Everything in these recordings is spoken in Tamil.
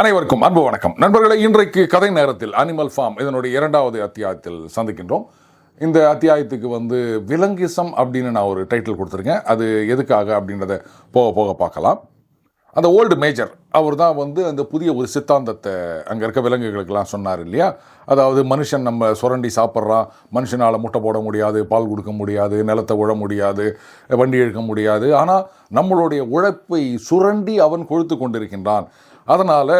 அனைவருக்கும் அன்பு வணக்கம். நண்பர்களே இன்றைக்கு கதை நேரத்தில் அனிமல் ஃபார்ம் இதனுடைய இரண்டாவது அத்தியாயத்தில் சந்திக்கின்றோம். இந்த அத்தியாயத்துக்கு வந்து விலங்கிசம் அப்படின்னு நான் ஒரு டைட்டில் கொடுத்துருக்கேன். அது எதுக்காக அப்படின்றத போக போக பார்க்கலாம். அந்த ஓல்டு மேஜர் அவர் தான் வந்து அந்த புதிய ஒரு சித்தாந்தத்தை அங்கே இருக்க விலங்குகளுக்கெல்லாம் சொன்னார் இல்லையா? அதாவது மனுஷன் நம்ம சுரண்டி சாப்பிட்றான் மனுஷனால் முட்டை போட முடியாது பால் கொடுக்க முடியாது நிலத்தை உழ முடியாது வண்டி இழுக்க முடியாது. ஆனால் நம்மளுடைய உழைப்பை சுரண்டி அவன் கொழுத்து கொண்டிருக்கின்றான். அதனால்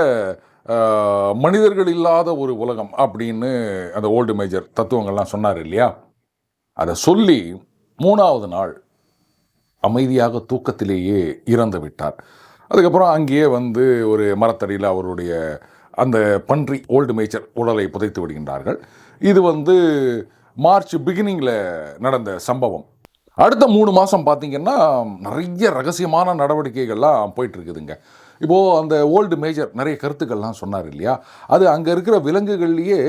மனிதர்கள் இல்லாத ஒரு உலகம் அப்படின்னு அந்த ஓல்டு மேஜர் தத்துவங்கள்லாம் சொன்னார் இல்லையா? அதை சொல்லி மூணாவது நாள் அமைதியாக தூக்கத்திலேயே இறந்து விட்டார். அதுக்கப்புறம் அங்கேயே வந்து ஒரு மரத்தடியில் அவருடைய அந்த பன்றி ஓல்டு மேஜர் உடலை புதைத்து விடுகின்றார்கள். இது வந்து மார்ச் பிகினிங்கில் நடந்த சம்பவம். அடுத்த மூணு மாதம் பார்த்திங்கன்னா நிறைய ரகசியமான நடவடிக்கைகள்லாம் போயிட்டுருக்குதுங்க இப்போது அந்த ஓல்டு மேஜர் நிறைய கருத்துக்கள்லாம் சொன்னார் இல்லையா? அது அங்கே இருக்கிற விலங்குகள்லேயே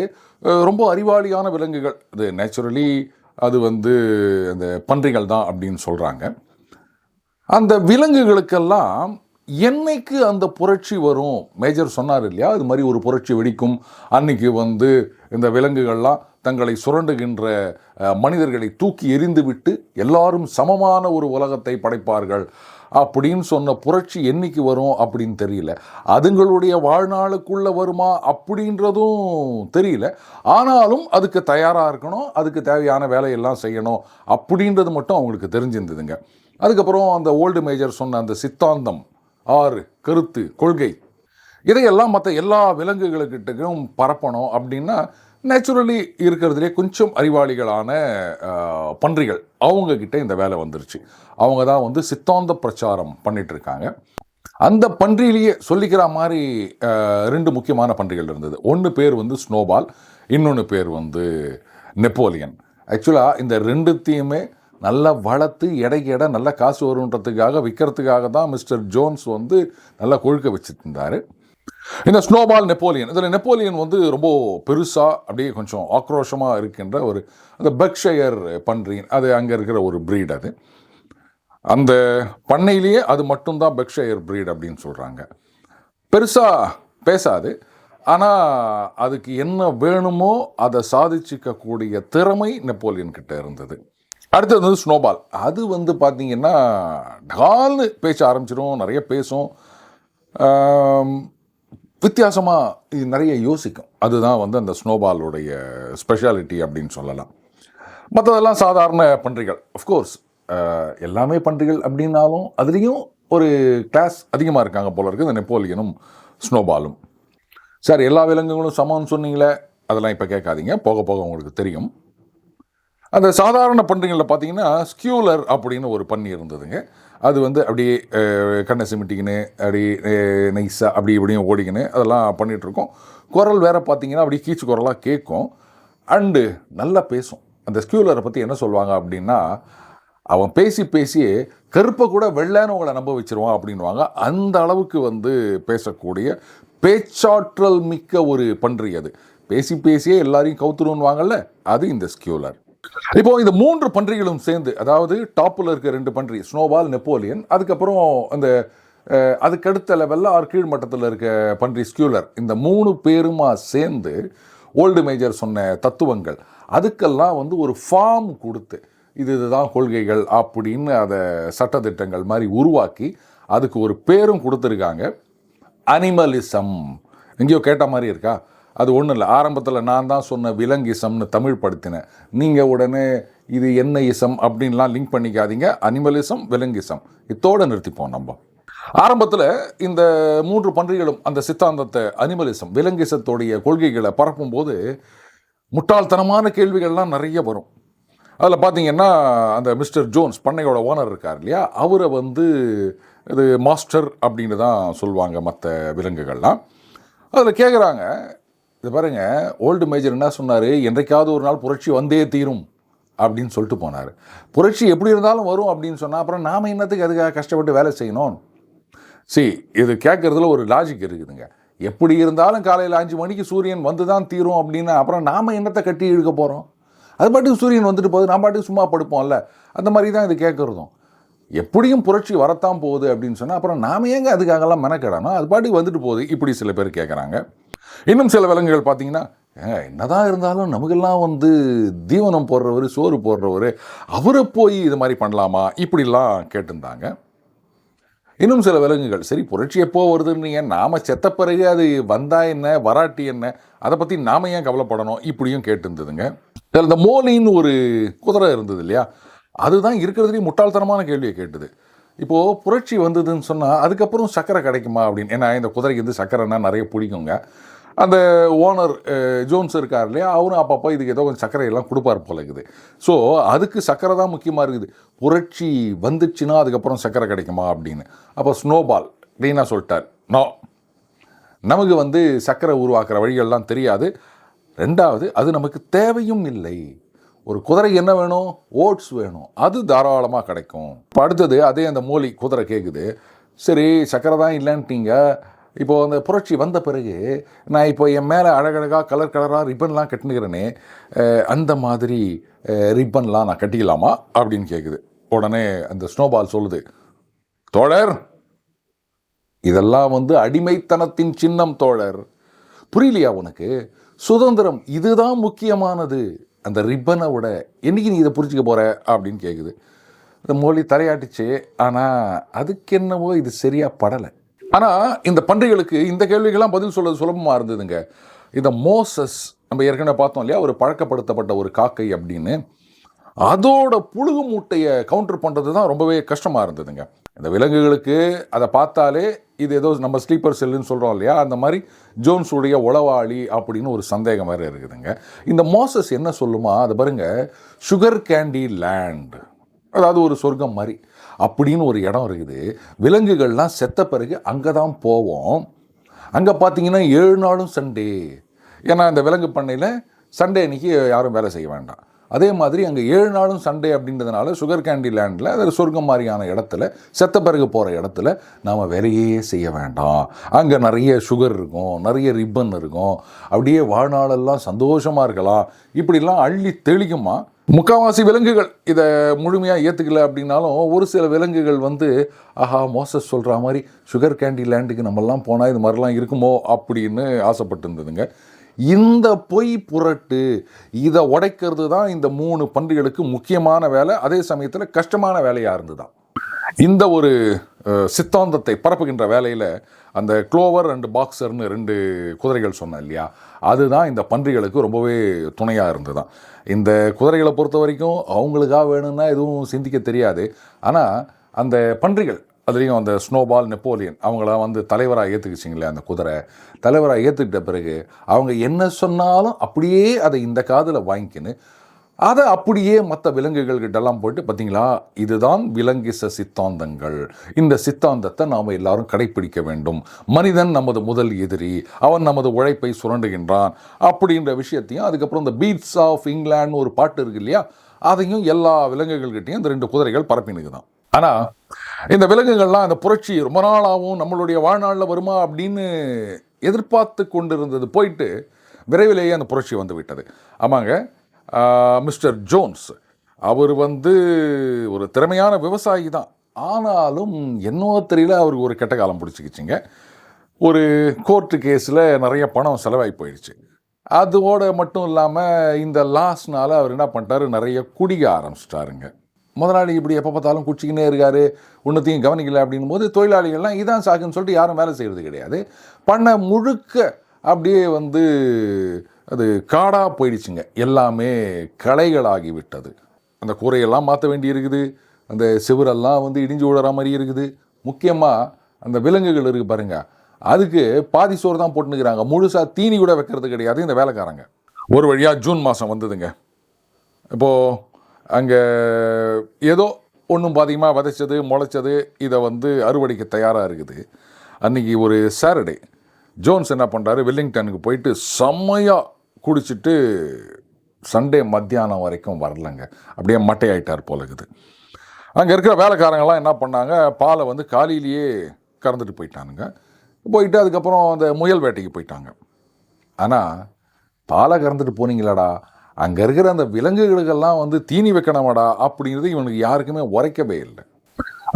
ரொம்ப அறிவாளியான விலங்குகள். அது நேச்சுரலி அது வந்து அந்த பன்றிகள் தான் அப்படின்னு சொல்கிறாங்க அந்த விலங்குகளுக்கெல்லாம் என்னைக்கு அந்த புரட்சி வரும்? மேஜர் சொன்னார் இல்லையா? அது மாதிரி ஒரு புரட்சி வெடிக்கும். அன்னைக்கு வந்து இந்த விலங்குகள்லாம் தங்களை சுரண்டுகின்ற மனிதர்களை தூக்கி எறிந்துவிட்டு எல்லாரும் சமமான ஒரு உலகத்தை படைப்பார்கள். அப்படின்னு சொன்ன புரட்சி என்னைக்கு வரும் அப்படின்னு தெரியல. அதுங்களுடைய வாழ்நாளுக்குள்ளே வருமா அப்படின்றதும் தெரியல. ஆனாலும் அதுக்கு தயாராக இருக்கணும் அதுக்கு தேவையான வேலையெல்லாம் செய்யணும் அப்படின்றது மட்டும் அவங்களுக்கு தெரிஞ்சிருந்ததுங்க. அதுக்கப்புறம் அந்த ஓல்டு மேஜர் சொன்ன அந்த சித்தாந்தம் ஆறு கருத்து கொள்கை இதையெல்லாம் மற்ற எல்லா விலங்குகளுக்கிட்டையும் பரப்பணும் அப்படின்னா நேச்சுரலி இருக்கிறதுலே கொஞ்சம் அறிவாளிகளான பன்றிகள் அவங்கக்கிட்ட இந்த வேலை வந்துருச்சு. அவங்க தான் வந்து சித்தாந்த பிரச்சாரம் பண்ணிகிட்ருக்காங்க அந்த பன்றியிலேயே சொல்லிக்கிற மாதிரி ரெண்டு முக்கியமான பன்றிகள் இருந்தது. ஒன்று பேர் வந்து ஸ்னோபால் இன்னொன்று பேர் வந்து நெப்போலியன். ஆக்சுவலாக இந்த ரெண்டுத்தையுமே நல்லா வளர்த்து எடைக்கு எடை நல்ல காசு வருன்றதுக்காக விற்கிறதுக்காக தான் மிஸ்டர் ஜோன்ஸ் வந்து நல்லா கொழுக்க வச்சுட்டு இருந்தார் இந்த ஸ்னோபால் நெப்போலியன் இதில் நெப்போலியன் வந்து ரொம்ப பெருசாக அப்படியே கொஞ்சம் ஆக்ரோஷமாக இருக்கின்ற ஒரு அந்த பெக்ஷயர் பன்றியின் அது அங்கே இருக்கிற ஒரு ப்ரீட் அது. அந்த பண்ணையிலேயே அது மட்டும்தான் பெக்ஷயர் ப்ரீட் அப்படின்னு சொல்கிறாங்க பெருசாக பேசாது. ஆனால் அதுக்கு என்ன வேணுமோ அதை சாதிச்சிக்கக்கூடிய திறமை நெப்போலியன் கிட்டே இருந்தது. அடுத்தது வந்து ஸ்னோபால் அது வந்து பார்த்தீங்கன்னா டால்னு பேச ஆரம்பிச்சிடும் நிறைய பேசும். வித்தியாசமாக இது நிறைய யோசிக்கும். அதுதான் வந்து அந்த ஸ்னோபாலுடைய ஸ்பெஷாலிட்டி அப்படின்னு சொல்லலாம். மற்றதெல்லாம் சாதாரண பன்றிகள். அஃப்கோர்ஸ் எல்லாமே பன்றிகள் அப்படின்னாலும் அதுலேயும் ஒரு கிளாஸ் அதிகமாக இருக்காங்க போல இருக்குது இந்த நெப்போலியனும் ஸ்னோபாலும் சார் எல்லா விலங்குகளும் சமம்னு சொன்னீங்களே அதெல்லாம் இப்போ கேட்காதீங்க. போக போக உங்களுக்கு தெரியும். அந்த சாதாரண பன்றிகளில் பார்த்தீங்கன்னா ஸ்கியூலர் அப்படின்னு ஒரு பன்னி இருந்ததுங்க. அது வந்து அப்படியே கண்ணை சிமிட்டிக்கின்னு அப்படியே நைஸாக அப்படி இப்படியும் ஓடிக்கின்னு அதெல்லாம் பண்ணிகிட்ருக்கோம் குரல் வேறு பார்த்தீங்கன்னா அப்படியே கீச்சு குரலாக கேட்கும். அண்டு நல்லா பேசும். அந்த ஸ்கியூலரை பற்றி என்ன சொல்லுவாங்க அப்படின்னா அவன் பேசி பேசியே கருப்பை கூட வெள்ளைன்னு உங்களை நம்ப வச்சுருவான் அப்படின்வாங்க அந்த அளவுக்கு வந்து பேசக்கூடிய பேச்சாற்றல் மிக்க ஒரு பன்றி அது. பேசி பேசியே எல்லாரையும் கவுத்துருவாங்கல்ல அது இந்த ஸ்கியூலர். இப்போ இந்த மூன்று பன்றிகளும் சேர்ந்து அதாவது டாப்பில் இருக்க ரெண்டு பன்றி ஸ்னோபால் நெப்போலியன் அதுக்கப்புறம் அந்த அதுக்கடுத்த லெவலில் ஆர் கீழ் மட்டத்தில் இருக்க பன்றி ஸ்கியூலர் இந்த மூணு பேருமா சேர்ந்து ஓல்டு மேஜர் சொன்ன தத்துவங்கள் அதுக்கெல்லாம் வந்து ஒரு ஃபார்ம் கொடுத்து இது இதுதான் கொள்கைகள் அப்படின்னு அதை சட்டத்திட்டங்கள் மாதிரி உருவாக்கி அதுக்கு ஒரு பேரும் கொடுத்துருக்காங்க. அனிமலிசம் எங்கேயோ கேட்ட மாதிரி இருக்கா? அது ஒன்றும் இல்லை. ஆரம்பத்தில் நான் தான் சொன்ன விலங்கிசம்னு தமிழ் படுத்தினேன். நீங்கள் உடனே இது என்ன இசம் அப்படின்லாம் லிங்க் பண்ணிக்காதீங்க. அனிமலிசம் விலங்கிசம் இத்தோடு நிறுத்திப்போம் நம்ம. ஆரம்பத்தில் இந்த மூன்று பன்றிகளும் அந்த சித்தாந்தத்தை அனிமலிசம் விலங்கிசத்துடைய கொள்கைகளை பரப்பும்போது முட்டாள்தனமான கேள்விகள்லாம் நிறைய வரும். அதில் பார்த்தீங்கன்னா அந்த மிஸ்டர் ஜோன்ஸ் பண்ணையோட ஓனர் இருக்கார் இல்லையா? அவரை வந்து இது மாஸ்டர் அப்படின்னு தான் சொல்லுவாங்க மற்ற விலங்குகள்லாம். அதில் கேட்குறாங்க இது பாருங்கள் ஓல்டு மேஜர் என்ன சொன்னார்? என்றைக்காவது ஒரு நாள் புரட்சி வந்தே தீரும் அப்படின்னு சொல்லிட்டு போனார். புரட்சி எப்படி இருந்தாலும் வரும் அப்படின்னு சொன்னால் அப்புறம் நாம் என்னத்துக்கு அதுக்காக கஷ்டப்பட்டு வேலை செய்யணும்? சி இது கேட்குறதுல ஒரு லாஜிக் இருக்குதுங்க. எப்படி இருந்தாலும் காலையில் அஞ்சு மணிக்கு சூரியன் வந்து தான் தீரும் அப்படின்னா அப்புறம் நாம் என்னத்தை கட்டி இழுக்க போகிறோம் அது பாட்டுக்கு சூரியன் வந்துட்டு போகுது நான் பாட்டுக்கு சும்மா படுப்போம்ல? அந்த மாதிரி தான் இது கேட்குறதும். எப்படியும் புரட்சி வரத்தான் போகுது அப்படின்னு சொன்னால் அப்புறம் நாம ஏங்க அதுக்காகலாம் மெனக்கிடணும்? அது பாட்டுக்கு வந்துட்டு போகுது. இப்படி சில பேர் கேட்குறாங்க. இன்னும் சில விலங்குகள் பார்த்தீங்கன்னா என்னதான் இருந்தாலும் நமக்கெல்லாம் வந்து தீவனம் போடுறவர் சோறு போடுறவர் அவரை போய் இது மாதிரி பண்ணலாமா? இப்படிலாம் கேட்டிருந்தாங்க. இன்னும் சில விலங்குகள் சரி புரட்சி எப்போ வருதுன்னு நாம செத்த பிறகு அது வந்தா என்ன? வராட்டி என்ன? அதை பற்றி நாம ஏன் கவலைப்படணும்? இப்படியும் கேட்டிருந்ததுங்க. இந்த மோலின்னு ஒரு குதிரை இருந்தது இல்லையா? அதுதான் இருக்கிறதுலேயும் முட்டாள்தனமான கேள்வியை கேட்டுது. இப்போது புரட்சி வந்ததுன்னு சொன்னால் அதுக்கப்புறம் சக்கரை கிடைக்குமா அப்படின்னு? ஏன்னா இந்த குதிரைக்கு வந்து சக்கரைன்னா நிறைய பிடிக்குங்க. அந்த ஓனர் ஜோன்ஸ் இருக்கார் இல்லையா? அவரும் அப்பப்போ இதுக்கு ஏதோ கொஞ்சம் சர்க்கரை எல்லாம் கொடுப்பார் போல இருக்குது. ஸோ அதுக்கு சர்க்கரை தான் முக்கியமாக இருக்குது. புரட்சி வந்துச்சுன்னா அதுக்கப்புறம் சர்க்கரை கிடைக்குமா அப்படின்னு. அப்போ ஸ்னோபால் க்ளீனாக சொல்லிட்டார். நோ. நமக்கு வந்து சர்க்கரை உருவாக்குற வழிகள்லாம் தெரியாது. ரெண்டாவது அது நமக்கு தேவையும் இல்லை. ஒரு குதிரை என்ன வேணும்? ஓட்ஸ் வேணும். அது தாராளமாக கிடைக்கும். இப்போ அடுத்தது அதே அந்த மூலி குதிரை கேட்குது சரி சக்கரை தான் இல்லைன்ட்டீங்க. இப்போது அந்த புரட்சி வந்த பிறகு நான் இப்போ என் மேலே அழகழகாக கலர் கலராக ரிப்பன்லாம் கட்டினுக்கிறேனே அந்த மாதிரி ரிப்பன்லாம் நான் கட்டிக்கலாமா அப்படின்னு கேட்குது உடனே அந்த ஸ்னோபால் சொல்லுது தோழர் இதெல்லாம் வந்து அடிமைத்தனத்தின் சின்னம் தோழர். புரியலையா உனக்கு? சுதந்திரம் இதுதான் முக்கியமானது. அந்த ரிப்பனை விட என்னைக்கு நீ இதை புரிஞ்சிக்க போகிற அப்படின்னு கேட்குது இந்த மொழி தலையாட்டுச்சு. ஆனால் அதுக்கு என்னவோ இது சரியாக படலை. ஆனால் இந்த பன்றிகளுக்கு இந்த கேள்விகள்லாம் பதில் சொல்ல சுலபமாக இருந்ததுங்க. இந்த மோசஸ் நம்ம ஏற்கனவே பார்த்தோம் இல்லையா? ஒரு பழக்கப்படுத்தப்பட்ட ஒரு காக்கை அப்படின்னு. அதோட புழுகு மூட்டையை கவுண்டர் பண்ணுறது தான் ரொம்பவே கஷ்டமாக இருந்ததுங்க. இந்த விலங்குகளுக்கு அதை பார்த்தாலே இது ஏதோ நம்ம ஸ்லீப்பர் செல்லுன்னு சொல்கிறோம் இல்லையா? அந்த மாதிரி ஜோன்ஸ் உடைய உளவாளி அப்படின்னு ஒரு சந்தேகம் வேறு இருக்குதுங்க. இந்த மோசஸ் என்ன சொல்லுமா? அதை பாருங்கள் சுகர் கேண்டி லேண்ட் அதாவது ஒரு சொர்க்கம் மாதிரி. அப்படின்னு ஒரு இடம் இருக்குது. விலங்குகள்லாம் செத்த பிறகு அங்கே தான் போவோம். அங்கே பார்த்தீங்கன்னா ஏழு நாளும் சண்டே. ஏன்னா இந்த விலங்கு பண்ணையில் சண்டே அன்னைக்கு யாரும் வேலை செய்ய வேண்டாம். அதே மாதிரி அங்கே ஏழு நாளும் சண்டே அப்படின்றதுனால சுகர் கேண்டி லேண்டில் அது சொர்க்கம் மாதிரியான இடத்துல செத்த பிறகு போகிற இடத்துல நாம் வேலையே செய்ய வேண்டாம். அங்கே நிறைய சுகர் இருக்கும் நிறைய ரிப்பன் இருக்கும். அப்படியே வாழ்நாளெல்லாம் சந்தோஷமாக இருக்கலாம். இப்படிலாம் அள்ளி தெளிக்குமா? முக்காவாசி விலங்குகள் இதை முழுமையாக ஏற்றுக்கல அப்படின்னாலும் ஒரு சில விலங்குகள் வந்து ஆஹா மோசஸ் சொல்கிற மாதிரி சுகர் கேண்டி லேண்டுக்கு நம்மெல்லாம் போனால் இது மாதிரிலாம் இருக்குமோ? அப்படின்னு ஆசைப்பட்டு இருந்ததுங்க இந்த பொய் புரட்டு இதை உடைக்கிறது தான் இந்த மூணு பன்றிகளுக்கு முக்கியமான வேலை. அதே சமயத்தில் கஷ்டமான வேலையாக இருந்துதான் இந்த ஒரு சித்தாந்தத்தை பரப்புகின்ற வேலையில் அந்த க்ளோவர் அண்டு பாக்ஸர்னு ரெண்டு குதிரைகள் சொன்னேன் இல்லையா? அதுதான் இந்த பன்றிகளுக்கு ரொம்பவே துணையாக இருந்ததுதான். இந்த குதிரைகளை பொறுத்த வரைக்கும் அவங்களுக்காக வேணும்னா எதுவும் சிந்திக்க தெரியாது. ஆனால் அந்த பன்றிகள் அதுலேயும் அந்த ஸ்னோபால் நெப்போலியன் அவங்கள வந்து தலைவராக ஏற்றுக்கிச்சிங்களே அந்த குதிரை. தலைவராக ஏற்றுக்கிட்ட பிறகு அவங்க என்ன சொன்னாலும் அப்படியே அதை இந்த காதில் வாங்கிக்கின்னு அதை அப்படியே மற்ற விலங்குகள்கிட்டலாம் போயிட்டு பார்த்தீங்களா? இதுதான் விலங்கிச சித்தாந்தங்கள். இந்த சித்தாந்தத்தை நாம் எல்லாரும் கடைப்பிடிக்க வேண்டும். மனிதன் நமது முதல் எதிரி. அவன் நமது உழைப்பை சுரண்டுகின்றான் அப்படின்ற விஷயத்தையும் அதுக்கப்புறம் இந்த பீட்ஸ் ஆஃப் இங்கிலாந்து ஒரு பாட்டு இருக்கு இல்லையா? அதையும் எல்லா விலங்குகள்கிட்டையும் இந்த ரெண்டு குதிரைகள் பரப்பினுக்கு தான் ஆனால் இந்த விலங்குகள்லாம் இந்த புரட்சி ரொம்ப நாளாகவும் நம்மளுடைய வாழ்நாளில் வருமா அப்படின்னு எதிர்பார்த்து கொண்டிருந்தது போயிட்டு விரைவிலேயே அந்த புரட்சி வந்து விட்டது. ஆமாங்க மிஸ்டர் ஜோன்ஸ். அவர் வந்து ஒரு திறமையான விவசாயி தான். ஆனாலும் என்னவோ தெரியல அவருக்கு ஒரு கெட்ட காலம் பிடிச்சிக்கிச்சிங்க. ஒரு கோர்ட்டு கேஸில் நிறைய பணம் செலவாகி போயிடுச்சு. அதோட மட்டும் இல்லாமல் இந்த லாஸ்னால் அவர் என்ன பண்ணிட்டாரு? நிறைய குடிக்க ஆரம்பிச்சிட்டாருங்க. முதலாளி இப்படி எப்போ பார்த்தாலும் குடிச்சிக்கினே இருக்கார். ஒன்றத்தையும் கவனிக்கல அப்படின்னும் போது தொழிலாளிகள்லாம் இதான் சாக்குன்னு சொல்லிட்டு யாரும் வேலை செய்கிறது கிடையாது. பண்ண முழுக்க அப்படியே வந்து அது காடாக போயிடுச்சுங்க. எல்லாமே களைகளாகி விட்டது அந்த கூரையெல்லாம் மாற்ற வேண்டி இருக்குது அந்த சிவரெல்லாம் வந்து இடிஞ்சு விடுற மாதிரி இருக்குது. முக்கியமாக அந்த விலங்குகள் இருக்குது பாருங்க. அதுக்கு பாதி சோறு தான் போட்டுனுக்கிறாங்க முழுசாக தீனி கூட வைக்கிறது கிடையாது இந்த வேலைக்காரங்க. ஒரு வழியாக ஜூன் மாதம் வந்ததுங்க. இப்போது அங்கே ஏதோ ஒன்றும் பாதிகமாக விதைச்சது முளைச்சது இதை வந்து அறுவடைக்கு தயாராக இருக்குது. அன்றைக்கி ஒரு சாட்டர்டே ஜோன்ஸ் என்ன பண்ணுறாரு வெல்லிங்டனுக்கு போயிட்டு செம்மையாக குடிச்சிட்டு சண்டே மத்தியானம் வரைக்கும் வரலங்க. அப்படியே மட்டையாயிட்டார் போல இருக்குது அங்கே இருக்கிற வேலைக்காரங்கெல்லாம் என்ன பண்ணாங்க பாலை வந்து காலையிலேயே கறந்துட்டு போயிட்டானுங்க. போயிட்டு அதுக்கப்புறம் அந்த முயல் வேட்டைக்கு போயிட்டாங்க. ஆனால் பாலை கறந்துட்டு போனீங்களாடா? அங்கே இருக்கிற அந்த விலங்குகளுக்கெல்லாம் வந்து தீனி வைக்கணுமாடா? அப்படிங்கிறது இவனுக்கு யாருக்குமே உரைக்கவே இல்லை.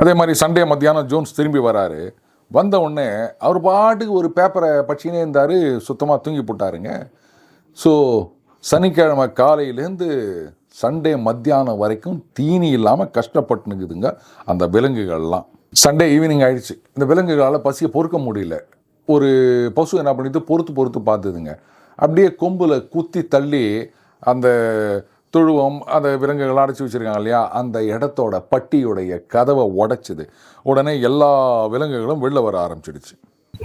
அதே மாதிரி சண்டே மத்தியானம் ஜோன்ஸ் திரும்பி வராரு. வந்த உடனே அவர் பாட்டுக்கு ஒரு பேப்பரை பச்சினே இருந்தார் சுத்தமாக தூங்கி போட்டாருங்க. ஸோ சனிக்கிழமை காலையிலேருந்து சண்டே மத்தியானம் வரைக்கும் தீனி இல்லாமல் கஷ்டப்பட்டுனுக்குதுங்க அந்த விலங்குகள்லாம். சண்டே ஈவினிங் ஆயிடுச்சு. இந்த விலங்குகளால் பசியை பொறுக்க முடியல. ஒரு பசு என்ன பண்ணிட்டு பொறுத்து பொறுத்து பார்த்துதுங்க அப்படியே கொம்பில் குத்தி தள்ளி அந்த தொழுவம் அந்த விலங்குகள் அடைச்சி வச்சுருக்காங்க இல்லையா? அந்த இடத்தோட பட்டியுடைய கதவை உடைச்சிது. உடனே எல்லா விலங்குகளும் வெளில வர ஆரம்பிச்சிடுச்சு.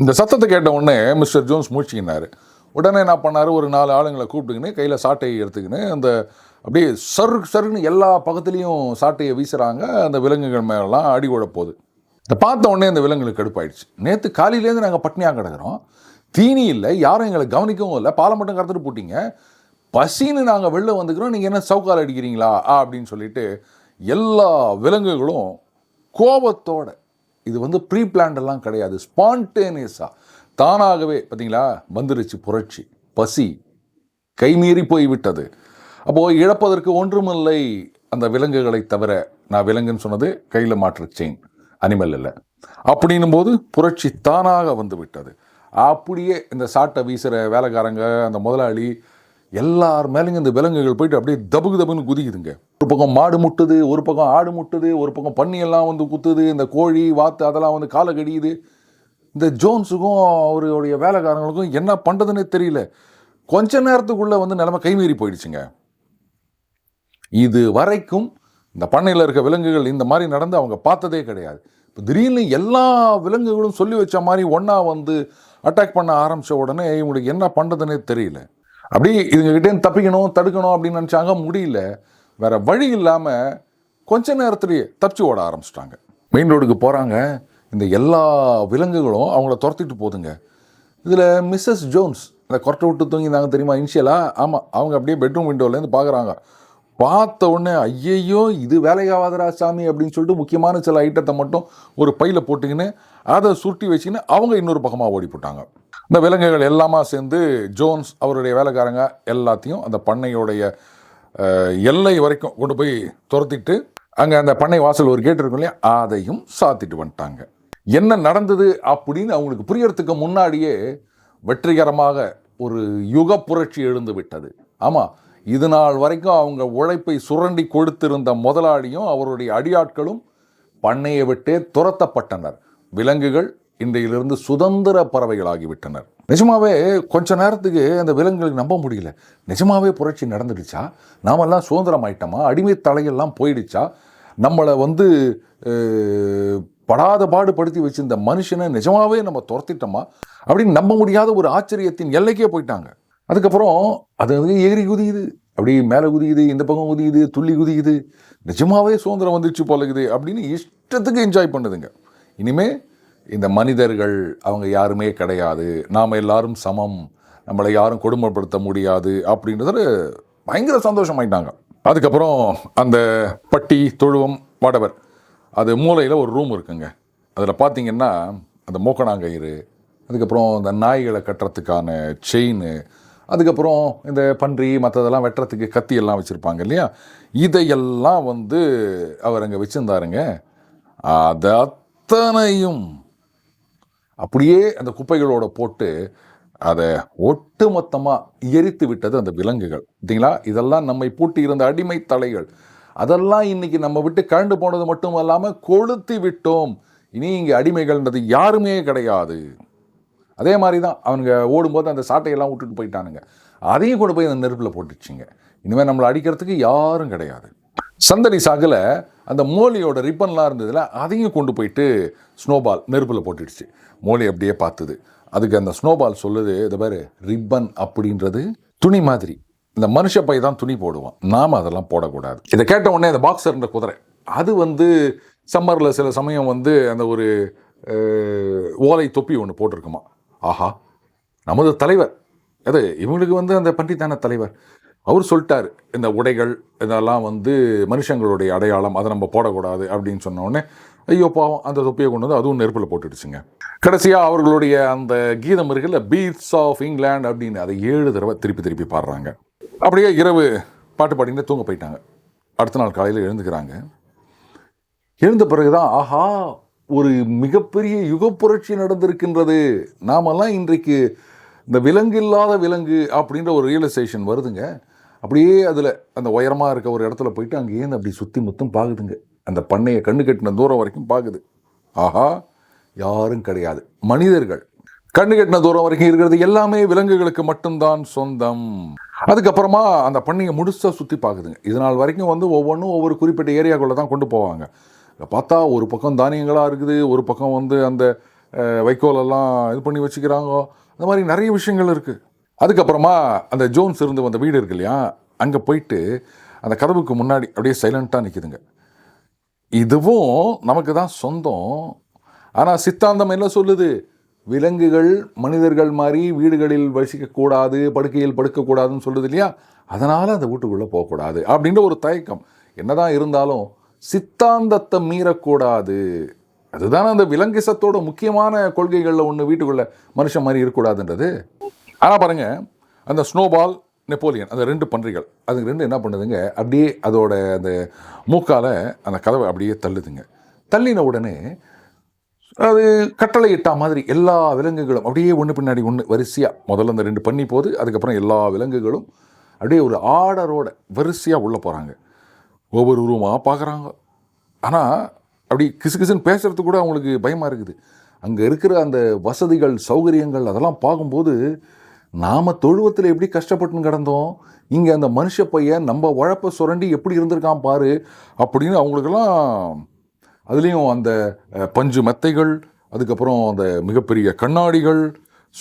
இந்த சத்தத்தை கேட்ட உடனே மிஸ்டர் ஜோன்ஸ் மூழ்கினார். உடனே என்ன பண்ணார்? ஒரு நாலு ஆளுங்களை கூப்பிட்டுக்கின்னு கையில் சாட்டையை எடுத்துக்கின்னு அந்த அப்படியே சரு சருன்னு எல்லா பக்கத்துலேயும் சாட்டையை வீசுகிறாங்க அந்த விலங்குகள் மேலாம் அடி போகுது இதை பார்த்த உடனே அந்த விலங்குகளுக்கு கடுப்பாயிடுச்சு. நேற்று காலையிலேருந்து நாங்கள் பட்னியாக கிடக்குறோம். தீனி இல்லை யாரும் எங்களை கவனிக்கவும் இல்லை. பாலை மட்டும் கறந்துட்டு போட்டிங்க. பசின்னு நாங்கள் வெளில வந்துக்கிறோம். நீங்கள் என்ன சவுக்கால் அடிக்கிறீங்களா? ஆ அப்படின்னு சொல்லிட்டு எல்லா விலங்குகளும் கோபத்தோட இது வந்து ப்ரீ பிளான்டெல்லாம் கிடையாது. ஸ்பான்டேனியஸாக தானாகவே பார்த்தீங்களா? வந்துருச்சு புரட்சி பசி கைமீறி போய்விட்டது. அப்போது இழப்பதற்கு ஒன்றுமில்லை அந்த விலங்குகளை தவிர நான் விலங்குன்னு சொன்னது கையில் மாற்று செயின் அனிமல் இல்லை. அப்படின்னும் போது புரட்சி தானாக வந்து விட்டது அப்படியே இந்த சாட்டை வீசுகிற வேலைக்காரங்க அந்த முதலாளி எல்லார் மேலேயும் இந்த விலங்குகள் போயிட்டு அப்படியே தபுக்கு தபுன்னு குதிக்குதுங்க. ஒரு பக்கம் மாடு முட்டுது ஒரு பக்கம் ஆடு முட்டுது ஒரு பக்கம் பன்னி எல்லாம் வந்து குத்துது இந்த கோழி வாத்து அதெல்லாம் வந்து காலை கடியுது. இந்த ஜோன்ஸுக்கும் அவருடைய வேலைக்காரங்களுக்கும் என்ன பண்ணுறதுன்னே தெரியல. கொஞ்ச நேரத்துக்குள்ளே வந்து நிலைமை கைமீறி போயிடுச்சுங்க. இது வரைக்கும் இந்த பண்ணையில் இருக்க விலங்குகள் இந்த மாதிரி நடந்து அவங்க பார்த்ததே கிடையாது. இப்போ திடீர்னு எல்லா விலங்குகளும் சொல்லி வச்ச மாதிரி ஒன்றா வந்து அட்டாக் பண்ண ஆரம்பித்த உடனே இவங்களுக்கு என்ன பண்ணுறதுனே தெரியல. அப்படி இதுங்ககிட்டேருந்து தப்பிக்கணும் தடுக்கணும் அப்படின்னு நினச்சாங்க. முடியல. வேறு வழி இல்லாமல் கொஞ்ச நேரத்துலேயே தப்பிச்சு ஓட ஆரம்பிச்சிட்டாங்க. மெயின் ரோடுக்கு போகிறாங்க இந்த எல்லா விலங்குகளும் அவங்கள துரத்திட்டு போதுங்க. இதில் மிஸ்ஸஸ் ஜோன்ஸ் இந்த கொரட்டை விட்டு தூங்கினாங்க தெரியுமா இன்ஷியலாக ஆமாம் அவங்க அப்படியே பெட்ரூம் விண்டோலேருந்து பார்க்குறாங்க பார்த்த உடனே ஐயையோ இது வேலையாவாதரா சாமி அப்படின்னு சொல்லிட்டு முக்கியமான சில ஐட்டத்தை மட்டும் ஒரு பையில் போட்டுக்கின்னு அதை சுருட்டி வச்சுக்கின்னு அவங்க இன்னொரு பக்கமாக ஓடி போட்டாங்க. இந்த விலங்குகள் எல்லாமா சேர்ந்து ஜோன்ஸ் அவருடைய வேலைக்காரங்க எல்லாத்தையும் அந்த பண்ணையோடைய எல்லை வரைக்கும் கொண்டு போய் துரத்திட்டு அங்கே அந்த பண்ணை வாசல் ஒரு கேட் இருக்கும் இல்லையா அதையும் சாத்திட்டு வந்துட்டாங்க. என்ன நடந்தது அப்படின்னு அவங்களுக்கு புரியறதுக்கு முன்னாடியே வெற்றிகரமாக ஒரு யுக புரட்சி எழுந்து விட்டது. ஆமாம் இது நாள் வரைக்கும் அவங்க உழைப்பை சுரண்டி கொடுத்திருந்த முதலாளியும் அவருடைய அடியாட்களும் பண்ணையை விட்டே துரத்தப்பட்டனர். விலங்குகள் இன்றையிலிருந்து சுதந்திர பறவைகளாகிவிட்டனர். நிஜமாவே கொஞ்ச நேரத்துக்கு அந்த விலங்குகளுக்கு நம்ப முடியல. நிஜமாவே புரட்சி நடந்துடுச்சா? நாமெல்லாம் சுதந்திரம் ஆயிட்டோமா? அடிமை தலையெல்லாம் போயிடுச்சா? நம்மளை வந்து படாத பாடுபடுத்தி வச்சிருந்த மனுஷனை நிஜமாவே நம்ம துரத்திட்டோமா? அப்படின்னு நம்ப முடியாத ஒரு ஆச்சரியத்தின் எல்லைக்கே போயிட்டாங்க. அதுக்கப்புறம் அது வந்து ஏறி குதிக்குது. அப்படி மேலே குதிக்குது இந்த பக்கம் குதிக்குது துள்ளி குதிக்குது. நிஜமாவே சுதந்திரம் வந்துச்சு போலக்குது அப்படின்னு இஷ்டத்துக்கு என்ஜாய் பண்ணுதுங்க. இனிமே இந்த மனிதர்கள் அவங்க யாருமே கிடையாது. நாம் எல்லாரும் சமம். நம்மளை யாரும் கொடுமைப்படுத்த முடியாது அப்படின்றது பயங்கர சந்தோஷமாயிட்டாங்க. அதுக்கப்புறம் அந்த பட்டி தொழுவம் வாடவர். அது மூலையில் ஒரு ரூம் இருக்குங்க. அதில் பார்த்தீங்கன்னா அந்த மூக்கணாங்கயிறு அதுக்கப்புறம் இந்த நாய்களை கட்டுறதுக்கான செயின் அதுக்கப்புறம் இந்த பன்றி மற்றதெல்லாம் வெட்டுறதுக்கு கத்தி எல்லாம் வச்சுருப்பாங்க இல்லையா? இதையெல்லாம் வந்து அவர் அங்கே வச்சுருந்தாருங்க. அது அத்தனையும் அப்படியே அந்த குப்பைகளோட போட்டு அதை ஒட்டுமொத்தமாக எரித்து விட்டது அந்த விலங்குகள். பார்த்தீங்களா? இதெல்லாம் நம்மை பூட்டி இருந்த அடிமை தலைகள். அதெல்லாம் இன்றைக்கி நம்ம விட்டு கழண்டு போனது மட்டும் இல்லாமல் கொளுத்தி விட்டோம். இனி இங்கே அடிமைகள்ன்றது யாருமே கிடையாது. அதே மாதிரி தான் அவனுங்க ஓடும்போது அந்த சாட்டையெல்லாம் விட்டுட்டு போயிட்டானுங்க. அதையும் கொண்டு போய் அந்த நெருப்பில் போட்டுச்சுங்க இனிமேல் நம்மளை அடிக்கிறதுக்கு யாரும் கிடையாது. சந்தடி சாகில் அந்த மோலியோட ரிப்பன்லாம் இருந்ததுல அதையும் கொண்டு போயிட்டு ஸ்னோபால் நெருப்பில் போட்டுடுச்சு. மோலி அப்படியே பார்த்தது. அதுக்கு அந்த ஸ்னோபால் சொல்லுது இது பேர் ரிப்பன் அப்படின்றது துணி மாதிரி. இந்த மனுஷ பை தான் துணி போடுவான். நாம் அதெல்லாம் போடக்கூடாது. இதை கேட்ட உடனே அந்த பாக்ஸர்ன்ற குதிரை அது வந்து சம்மரில் சில சமயம் வந்து அந்த ஒரு ஓலை தொப்பி ஒன்று போட்டிருக்குமா? ஆஹா நமது தலைவர் அது இவங்களுக்கு வந்து அந்த பண்டிதான தலைவர் அவர் சொல்லிட்டார் இந்த உடைகள் இதெல்லாம் வந்து மனுஷங்களுடைய அடையாளம் அதை நம்ம போடக்கூடாது அப்படின்னு சொன்னோடனே ஐயோ பாவம் அந்த தொப்பியை கொண்டு வந்து அதுவும் நெருப்பில் போட்டுடுச்சுங்க. கடைசியாக அவர்களுடைய அந்த கீதம் இருக்குல்ல பீட்ஸ் ஆஃப் இங்கிலாந்து அப்படின்னு அதை ஏழு தடவை திருப்பி திருப்பி பாடுறாங்க. அப்படியே இரவு பாட்டு பாடிட்டு தூங்க போயிட்டாங்க. அடுத்த நாள் காலையில் எழுந்துக்கிறாங்க. எழுந்த பிறகுதான் ஆஹா ஒரு மிகப்பெரிய யுக புரட்சி நடந்திருக்கின்றது. நாமெல்லாம் இன்றைக்கு இந்த விலங்கு இல்லாத விலங்கு அப்படின்ற ஒரு ரியலைசேஷன் வருதுங்க. அப்படியே அதில் அந்த உயரமாக இருக்க ஒரு இடத்துல போயிட்டு அங்கேயே அப்படி சுற்றி முத்தும் பார்க்குதுங்க அந்த பண்ணையை கண்ணு கட்டின தூரம் வரைக்கும் பார்க்குது ஆஹா யாரும் கிடையாது. மனிதர்கள். கண்ணு கட்டின தூரம் வரைக்கும் இருக்கிறது எல்லாமே விலங்குகளுக்கு மட்டும்தான் சொந்தம். அதுக்கப்புறமா அந்த பண்ணியை முழுசாக சுற்றி பார்க்குதுங்க இது நாள் வரைக்கும் வந்து ஒவ்வொன்றும் ஒவ்வொரு குறிப்பிட்ட ஏரியாக்குள்ளே தான் கொண்டு போவாங்க. பார்த்தா ஒரு பக்கம் தானியங்களாக இருக்குது ஒரு பக்கம் வந்து அந்த வைக்கோலெல்லாம் இது பண்ணி வச்சுக்கிறாங்க. அந்த மாதிரி நிறைய விஷயங்கள் இருக்குது அதுக்கப்புறமா அந்த ஜோன்ஸ் இருந்து வந்த வீடு இருக்கு இல்லையா? அங்கே போயிட்டு அந்த கதவுக்கு முன்னாடி அப்படியே சைலண்ட்டாக நிற்கிதுங்க இதுவும் நமக்கு தான் சொந்தம். ஆனால் சித்தாந்தம் என்ன சொல்லுது? விலங்குகள் மனிதர்கள் மாதிரி வீடுகளில் வசிக்கக்கூடாது படுக்கையில் படுக்கக்கூடாதுன்னு சொல்லுது இல்லையா? அதனால் அந்த வீட்டுக்குள்ளே போகக்கூடாது அப்படின்ற ஒரு தயக்கம். என்னதான் இருந்தாலும் சித்தாந்தத்தை மீறக்கூடாது. அதுதான் அந்த விலங்கிசத்தோட முக்கியமான கொள்கைகளில் ஒன்று வீட்டுக்குள்ளே மனுஷன் மாதிரி இருக்கக்கூடாதுன்றது. ஆனால் பாருங்கள் அந்த ஸ்னோபால் நெப்போலியன் அந்த ரெண்டு பன்றிகள் அதுங்க ரெண்டு என்ன பண்ணுதுங்க அப்படியே அதோட அந்த மூக்கால அந்த கதவை அப்படியே தள்ளுதுங்க. தள்ளின உடனே அது கட்டளை இட்டா மாதிரி எல்லா விலங்குகளும் அப்படியே ஒன்று பின்னாடி ஒன்று வரிசையாக முதல்ல அந்த ரெண்டு பண்ணி போது அதுக்கப்புறம் எல்லா விலங்குகளும் அப்படியே ஒரு ஆர்டரோட வரிசையாக உள்ளே போகிறாங்க ஒவ்வொரு உருவமாக பார்க்குறாங்க ஆனால் அப்படி கிசு கிசுன்னு பேசுகிறது கூட அவங்களுக்கு பயமாக இருக்குது. அங்கே இருக்கிற அந்த வசதிகள் சௌகரியங்கள் அதெல்லாம் பார்க்கும்போது நாம் தொழுவத்தில் எப்படி கஷ்டப்பட்டுன்னு கிடந்தோம். இங்கே அந்த மனுஷ பையன் நம்ம உழப்ப சுரண்டி எப்படி இருந்திருக்கான் பாரு அப்படின்னு அவங்களுக்கெல்லாம் அதுலேயும் அந்த பஞ்சு மெத்தைகள் அதுக்கப்புறம் அந்த மிகப்பெரிய கண்ணாடிகள்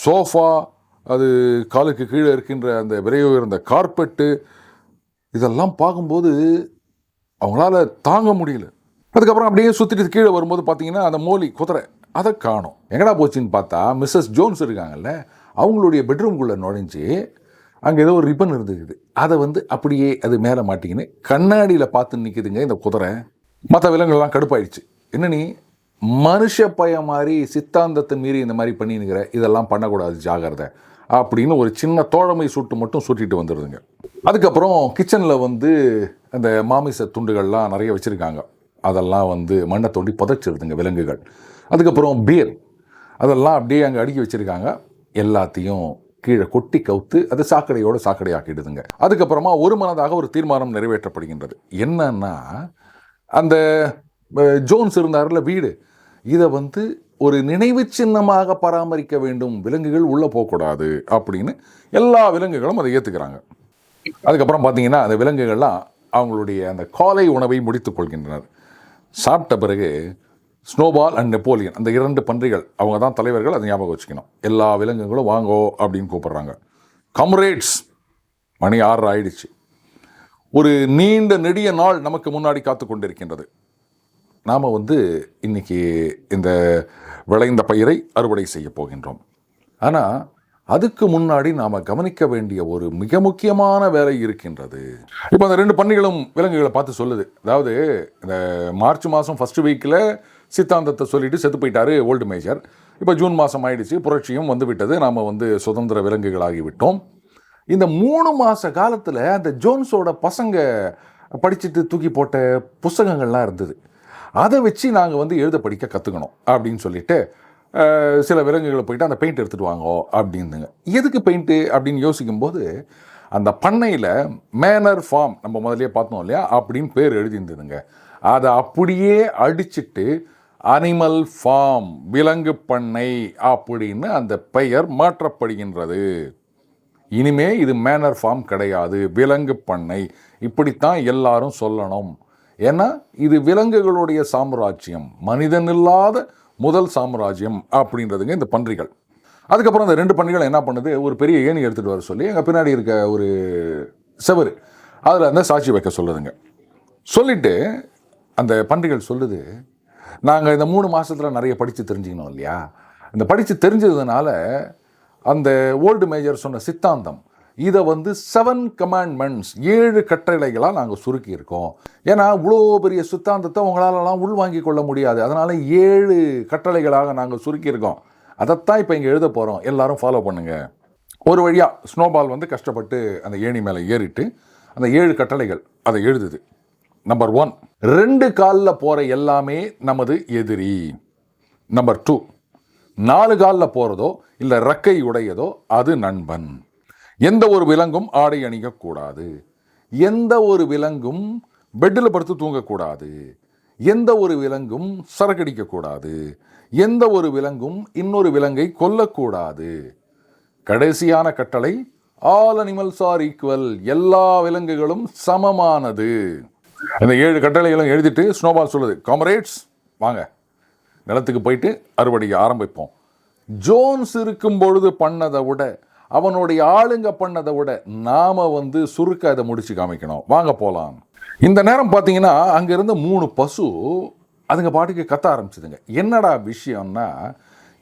சோஃபா அது காலுக்கு கீழே இருக்கின்ற அந்த விலை உயர்ந்த கார்பெட்டு இதெல்லாம் பார்க்கும்போது அவங்களால தாங்க முடியல. அதுக்கப்புறம் அப்படியே சுற்றிட்டு கீழே வரும்போது பார்த்தீங்கன்னா அந்த மோலி குதிரை அதை காணோம். எங்கடா போச்சுன்னு பார்த்தா மிஸ்ஸஸ் ஜோன்ஸ் இருக்காங்கல்ல அவங்களுடைய பெட்ரூம்குள்ளே நுழைஞ்சு அங்கே ஏதோ ஒரு ரிப்பன் இருந்துக்குது. அதை வந்து அப்படியே அது மேலே மாட்டிக்கின்னு கண்ணாடியில் பார்த்து நிற்கிதுங்க இந்த குதிரை. மற்ற விலங்குகள்லாம் கடுப்பாயிடுச்சு. என்ன நீ மனுஷ பய மாதிரி சித்தாந்தத்தை மீறி இந்த மாதிரி பண்ணினுங்கிற இதெல்லாம் பண்ணக்கூடாது ஜாகிரதை அப்படின்னு ஒரு சின்ன தோழமை சுட்டு மட்டும் சுட்டிட்டு வந்துடுதுங்க அதுக்கப்புறம் கிச்சனில் வந்து அந்த மாமிச துண்டுகள்லாம் நிறைய வச்சுருக்காங்க. அதெல்லாம் வந்து மண்ணை தோண்டி புதைச்சிருதுங்க விலங்குகள். அதுக்கப்புறம் பீர் அதெல்லாம் அப்படியே அங்கே அடுக்கி வச்சுருக்காங்க. எல்லாத்தையும் கீழே கொட்டி கவுத்து அது சாக்கடையோட சாக்கடையாக்கிடுதுங்க. அதுக்கப்புறமா ஒரு மனதாக ஒரு தீர்மானம் நிறைவேற்றப்படுகின்றது. என்னன்னா அந்த ஜோன்ஸ் இருந்தார்ல வீடு. இதை வந்து ஒரு நினைவு சின்னமாக பராமரிக்க வேண்டும். விலங்குகள் உள்ளே போகக்கூடாது அப்படின்னு எல்லா விலங்குகளும் அதை ஏற்றுக்கிறாங்க அதுக்கப்புறம் பார்த்தீங்கன்னா அந்த விலங்குகள்லாம் அவங்களுடைய அந்த காலை உணவை முடித்துக் கொள்கின்றனர். சாப்பிட்ட பிறகு ஸ்னோபால் அண்ட் நெப்போலியன் அந்த இரண்டு பன்றிகள் அவங்க தான் தலைவர்கள் அதை ஞாபகம் வச்சுக்கணும். எல்லா விலங்குகளும் வாங்கோ அப்படின்னு கூப்பிட்றாங்க. கம்ரேட்ஸ்! மணி ஆறு ஆயிடுச்சு. ஒரு நீண்ட நெடிய நாள் நமக்கு முன்னாடி காத்து கொண்டிருக்கின்றது. நாம் வந்து இன்னைக்கு இந்த விளைந்த பயிரை அறுவடை செய்ய போகின்றோம். ஆனால் அதுக்கு முன்னாடி நாம் கவனிக்க வேண்டிய ஒரு மிக முக்கியமான வேலை இருக்கின்றது. இப்போ அந்த ரெண்டு பன்னிகளும் விலங்குகளை பார்த்து சொல்லுது. அதாவது இந்த மார்ச் மாதம் ஃபஸ்ட்டு வீக்கில் சித்தாந்தத்தை சொல்லிட்டு செத்து போயிட்டாரு ஓல்டு மேஜர். இப்போ ஜூன் மாதம் ஆயிடுச்சு புரட்சியும் வந்து விட்டது. நாம் வந்து சுதந்திர விலங்குகளாகி விட்டோம். இந்த மூணு மாத காலத்தில் அந்த ஜோன்ஸோட பசங்க படிச்சுட்டு தூக்கி போட்ட புஸ்தகங்கள்லாம் இருந்தது. அதை வச்சு நாங்கள் வந்து எழுத படிக்க கற்றுக்கணும் அப்படின்னு சொல்லிட்டு சில விலங்குகளை போயிட்டு அந்த பெயிண்ட் எடுத்துகிட்டு வாங்கோ அப்படின்னுங்க. எதுக்கு பெயிண்ட்டு அப்படின்னு யோசிக்கும்போது அந்த பண்ணையில் மேனர் ஃபார்ம் நம்ம முதலே பார்த்தோம் இல்லையா? அப்படின்னு பேர் எழுதியிருந்ததுங்க. அதை அப்படியே அடிச்சிட்டு அனிமல் ஃபார்ம் விலங்கு பண்ணை அப்படின்னு அந்த பெயர் மாற்றப்படுகின்றது. இனிமே இது மேனர் ஃபார்ம் கிடையாது விலங்கு பண்ணை. இப்படித்தான் எல்லாரும் சொல்லணும். ஏன்னா இது விலங்குகளுடைய சாம்ராஜ்யம். மனிதன் இல்லாத முதல் சாம்ராஜ்யம் அப்படின்றதுங்க இந்த பன்றிகள். அதுக்கப்புறம் இந்த ரெண்டு பன்றிகள் என்ன பண்ணுது? ஒரு பெரிய ஏணி எடுத்துகிட்டு வர சொல்லி எங்கள் பின்னாடி இருக்க ஒரு செவரு. அதில் அந்த சாட்சி வைக்க சொல்லுதுங்க. சொல்லிட்டு அந்த பன்றிகள் சொல்லுது நாங்கள் இந்த மூணு மாதத்தில் நிறைய படித்து தெரிஞ்சுக்கணும் இல்லையா? இந்த படித்து தெரிஞ்சதுனால அந்த ஓல்டு மேஜர் சொன்ன சித்தாந்தம். இதை வந்து செவன் கமாண்ட்மெண்ட்ஸ் ஏழு கட்டளைகளாக நாங்கள் சுருக்கியிருக்கோம். ஏன்னா இவ்வளோ பெரிய சித்தாந்தத்தை உங்களாலலாம் உள்வாங்கிக் கொள்ள முடியாது. அதனால் ஏழு கட்டளைகளாக நாங்கள் சுருக்கியிருக்கோம். அதைத்தான் இப்போ இங்கே எழுத போகிறோம். எல்லாரும் ஃபாலோ பண்ணுங்கள் ஒரு வழியாக ஸ்னோபால் வந்து கஷ்டப்பட்டு அந்த ஏணி மேலே ஏறிட்டு அந்த ஏழு கட்டளைகள் அதை எழுதுது. நம்பர் ஒன் ரெண்டு காலில் போகிற எல்லாமே நமது எதிரி. நம்பர் டூ நாலு காலில் போகிறதோ இல்லை ரக்கை உடையதோ அது நண்பன். எந்த ஒரு விலங்கும் ஆடை அணியக்கூடாது எந்த ஒரு விலங்கும் பெட்டில் படுத்து தூங்கக்கூடாது. எந்த ஒரு விலங்கும் சரக்கடிக்கக்கூடாது எந்த ஒரு விலங்கும் இன்னொரு விலங்கை கொல்லக்கூடாது. கடைசியான கட்டளை ஆல் அனிமல்ஸ் ஆர் ஈக்குவல் எல்லா விலங்குகளும் சமமானது. இந்த ஏழு கட்டளைகளும் எழுதிட்டு ஸ்னோபால் சொல்லுது. காமரேட்ஸ் வாங்க. நிலத்துக்கு போயிட்டு அறுவடையை ஆரம்பிப்போம். ஜோன்ஸ் இருக்கும் பொழுது பண்ணதை விட அவனுடைய ஆளுங்க பண்ணதை விட நாம் வந்து சுருக்க அதை முடிச்சு காமிக்கணும். வாங்க போகலாம் இந்த நேரம் பார்த்தீங்கன்னா அங்கேருந்து மூணு பசு அதுங்க பாட்டுக்கு கத்த ஆரம்பிச்சுதுங்க. என்னடா விஷயம்னா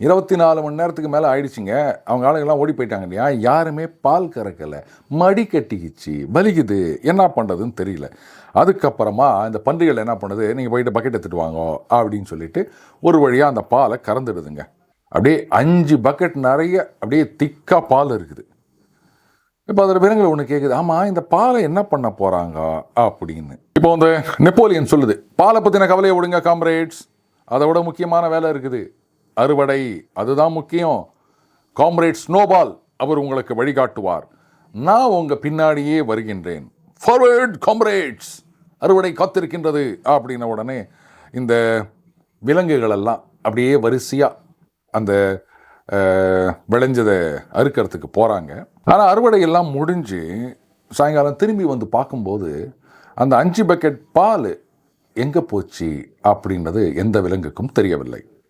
இருபத்தி நாலு மணி நேரத்துக்கு மேலே ஆயிடுச்சுங்க. அவங்க ஆளுங்கெல்லாம் ஓடி போயிட்டாங்க இல்லையா? யாருமே பால் கறக்கலை. மடி கட்டிக்கிச்சு. வலிக்குது. என்ன பண்ணுறதுன்னு தெரியல. அதுக்கப்புறமா இந்த பன்றிகள் என்ன பண்ணுது? நீங்கள் போயிட்டு பக்கெட் எடுத்துகிட்டு வாங்கோ அப்படின்னு சொல்லிட்டு ஒரு வழியாக அந்த பாலை கறந்துடுதுங்க. அப்படியே அஞ்சு பக்கெட் நிறைய அப்படியே திக்காக பால் இருக்குது. இப்போ அதில் விலங்குகள் ஒன்று கேட்குது ஆமாம் இந்த பாலை என்ன பண்ண போகிறாங்க அப்படின்னு. இப்போ வந்து நெப்போலியன் சொல்லுது. பாலை பற்றின கவலையை விடுங்க காம்ரேட்ஸ். அதை விட முக்கியமான வேலை இருக்குது. அறுவடை அதுதான் முக்கியம். காம்ரேட் ஸ்னோபால் அவர் உங்களுக்கு வழிகாட்டுவார். நான் உங்கள் பின்னாடியே வருகின்றேன். ஃபார்வர்ட் காம்ரேட்ஸ் அறுவடை காத்திருக்கின்றது அப்படின்ன உடனே இந்த விலங்குகளெல்லாம் அப்படியே வரிசையாக அந்த விளைஞ்சதை அறுக்கிறதுக்கு போகிறாங்க ஆனால் அறுவடை எல்லாம் முடிஞ்சு சாயங்காலம் திரும்பி வந்து பார்க்கும்போது அந்த அஞ்சு பக்கெட் பால் எங்கே போச்சு அப்படின்றது எந்த விலங்குக்கும் தெரியவில்லை.